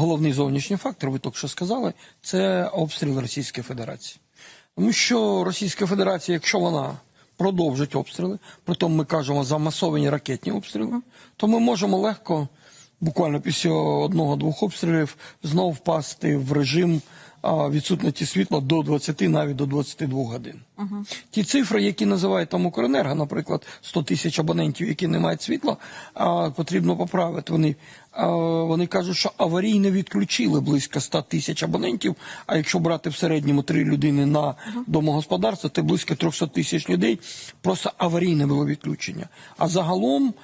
головний зовнішній фактор, ви тільки що сказали, це обстріл Російської Федерації. Тому що Російська Федерація, якщо вона продовжить обстріли, притом ми кажемо за масовані ракетні обстріли, то ми можемо легко, буквально після одного-двох обстрілів, знову впасти в режим відсутності світла до 20, навіть до 22 годин. Ті цифри, які називають там Укренерго, наприклад, 100 тисяч абонентів, які не мають світла, потрібно поправити. Вони, вони кажуть, що аварійно відключили близько 100 тисяч абонентів. А якщо брати в середньому три людини на домогосподарство, то близько 300 тисяч людей просто аварійне було відключення. А загалом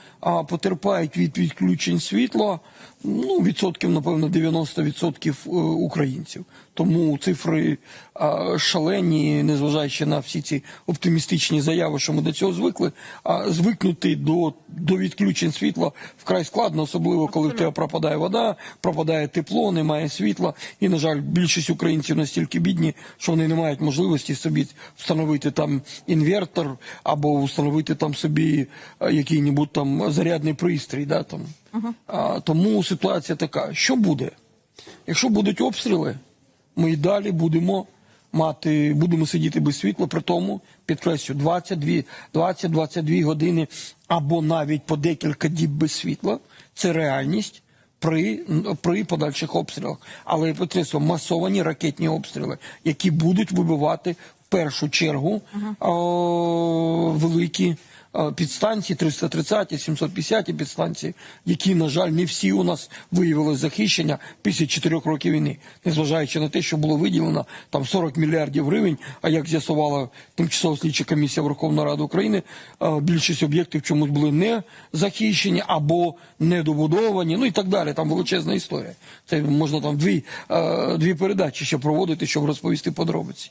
потерпають від відключень світла ну, відсотків, напевно, 90% е, українців. Тому цифри а, шалені, незважаючи на всі ці оптимістичні заяви, що ми до цього звикли. А звикнути до, до відключень світла вкрай складно, особливо коли в тебе пропадає вода, пропадає тепло, немає світла. І, на жаль, більшість українців настільки бідні, що вони не мають можливості собі встановити там інвертор або встановити там собі який-небудь там зарядний пристрій. Да, там. А, тому ситуація така: що буде? Якщо будуть обстріли, ми і далі будемо мати, будемо сидіти без світла, при тому, підкреслю, 22 20-22 години або навіть по декілька діб без світла. Це реальність. При, при подальших обстрілах, але підкреслю, масовані ракетні обстріли, які будуть вибивати в першу чергу о, великі підстанції 330, 750 підстанції, які, на жаль, не всі у нас виявили захищення після 4 років війни, незважаючи на те, що було виділено там 40 мільярдів гривень. А як з'ясувала тимчасова слідча комісія Верховної Ради України, більшість об'єктів чомусь були не захищені або недобудовані, ну і так далі. Там величезна історія. Це можна там дві, дві передачі ще проводити, щоб розповісти подробиці.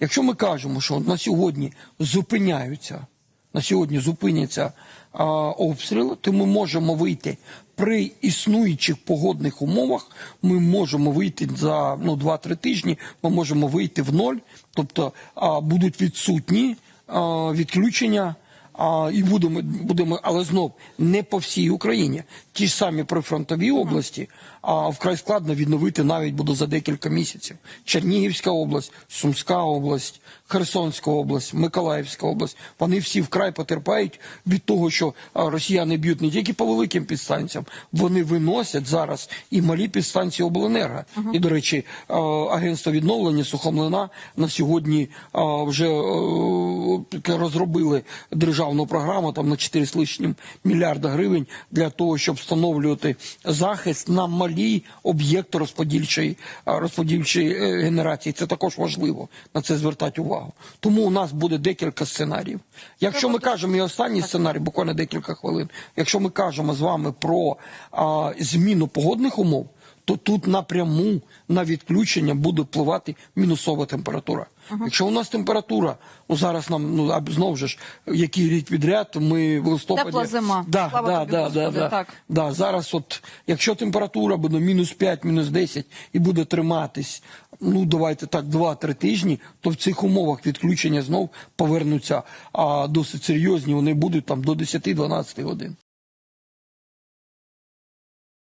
Якщо ми кажемо, що на сьогодні зупиняються на сьогодні зупиняться а, обстріли, то ми можемо вийти при існуючих погодних умовах. Ми можемо вийти за ну 2-3 тижні. Ми можемо вийти в ноль, тобто а, будуть відсутні а, відключення. А, і будемо, будемо, але знов не по всій Україні. Ті ж самі прифронтові області, а вкрай складно відновити навіть буде за декілька місяців. Чернігівська область, Сумська область, Херсонська область, Миколаївська область. Вони всі вкрай потерпають від того, що росіяни б'ють не тільки по великим підстанціям, вони виносять зараз і малі підстанції обленерго. І, до речі, агентство відновлення Сухомлина на сьогодні вже е, розробили державну програму там на 4 з лишнім мільярда гривень для того, щоб встановлювати захист на малі об'єкти розподільчої розподільчої е, генерації. Це також важливо на це звертати увагу. Тому у нас буде декілька сценаріїв. Якщо ми кажемо і останній сценарій, буквально декілька хвилин. Якщо ми кажемо з вами про а, зміну погодних умов, то тут напряму на відключення буде впливати мінусова температура. Якщо у нас температура, ну зараз нам ну знову ж який рік підряд, ми в листопаді Тепла зима. Да, Слава да, тобі, да, Господи, да, да, так. да. Зараз, от якщо температура буде мінус 5, мінус 10 і буде триматись, ну давайте так, 2-3 тижні, то в цих умовах відключення знов повернуться а досить серйозні. Вони будуть там до 10-12 годин.